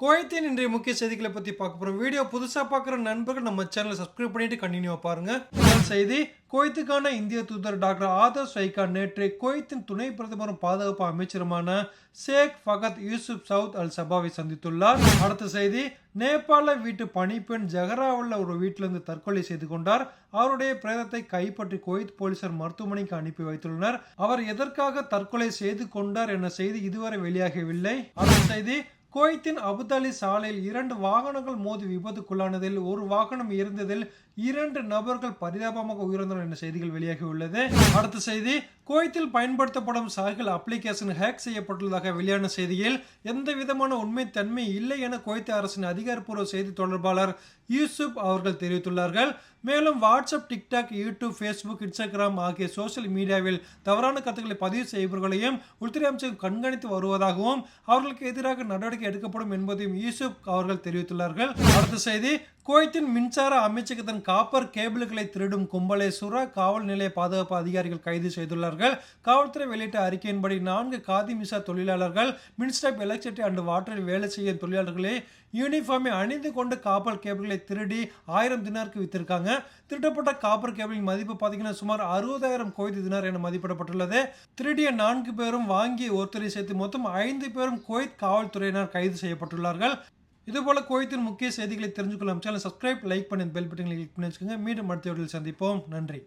குவைத்தின் இன்றைய முக்கிய செய்திகளை பற்றி பார்க்க போகிறோம் வீடியோ புதுசாக பார்க்குற நண்பர்கள் நம்ம சேனலை சப்ஸ்கிரைப் பண்ணிட்டு கண்டினியூவாக பாருங்கள் முதல் செய்தி குவைத்துக்கான இந்திய தூதர் டாக்டர் ஆதர் ஸ்வைகா நேற்று குவைத்தின் துணை பிரதமரும் பாதுகாப்பு அமைச்சருமான Sheikh Fahad Yousef Saud Al சபாவை சந்தித்துள்ளார். அடுத்த செய்தி நேபாள வீட்டு பணிப்பெண் ஜஹராவுள்ள ஒரு வீட்டிலிருந்து தற்கொலை செய்து கொண்டார். அவருடைய பிரேதத்தை கைப்பற்றி குவைத் போலீசார் மருத்துவமனைக்கு அனுப்பி வைத்துள்ளனர். அவர் எதற்காக தற்கொலை செய்து கொண்டார் என செய்தி இதுவரை வெளியாகவில்லை. அடுத்த செய்தி குவைத்தின் அபுதாலி சாலையில் இரண்டு வாகனங்கள் மோதி விபத்துக்குள்ளானதில் ஒரு வாகனம் இருந்ததில் இரண்டு நபர்கள் பரிதாபமாக உயிர்ந்தனர் என்ற செய்திகள் வெளியாகியுள்ளது. அடுத்த செய்தி குவைத்தில் பயன்படுத்தப்படும் சைக்கிள் அப்ளிகேஷன் ஹேக் செய்யப்பட்டுள்ளதாக வெளியான செய்தியில் எந்த விதமான உண்மை தன்மை இல்லை என குவைத் அரசின் அதிகாரப்பூர்வ செய்தி தொடர்பாளர் யூசுப் அவர்கள் தெரிவித்துள்ளார்கள். மேலும் WhatsApp TikTok YouTube Facebook Instagram ஆகிய சோசியல் மீடியாவில் தவறான கருத்துக்களை பதிவு செய்பவர்களையும் உள்துறை அமைச்சகம் கண்காணித்து வருவதாகவும் அவர்களுக்கு எதிராக நடவடிக்கை எடுக்கப்படும் என்பதையும் யூசுப் அவர்கள் தெரிவித்துள்ளார்கள். அடுத்த செய்தி குவைத்தின் மின்சார அமைச்சகத்தின் காப்பர் கேபிள்களை திருடும் கும்பலை சுரா காவல் நிலைய பாதுகாப்பு அதிகாரிகள் கைது செய்துள்ளார்கள். காவல்துறை வெளியிட்ட அறிக்கையின்படி நான்கு காதி மிசா தொழிலாளர்கள் மின்ஸ்டாப் எலக்ட்ரிசிட்டி அண்ட் வாட்டரில் வேலை செய்யும் தொழிலாளர்களே யூனிஃபார்மை அணிந்து கொண்டு காப்பர் கேபிள்களை திருடி ஆயிரம் தினாருக்கு வித்திருக்காங்க. திருடப்பட்ட காப்பர் கேபிளின் மதிப்பு பார்த்தீங்கன்னா சுமார் அறுபதாயிரம் கோய்து தினார் என மதிப்பிடப்பட்டுள்ளது. திருடிய நான்கு பேரும் வாங்கி ஒருத்தரை சேர்த்து மொத்தம் ஐந்து பேரும் குவைத் காவல்துறையினர் கைது செய்யப்பட்டுள்ளார்கள். இதுபோல் குவைத்தின் முக்கிய செய்திகளை தெரிஞ்சுக்கலாம் சேனல் சப்ஸ்கிரைப் லைக் பண்ணி பெல் பட்டனை கிளிக் பண்ணி வச்சுக்கோங்க. மீண்டும் அடுத்த வீடியோவில் சந்திப்போம். நன்றி.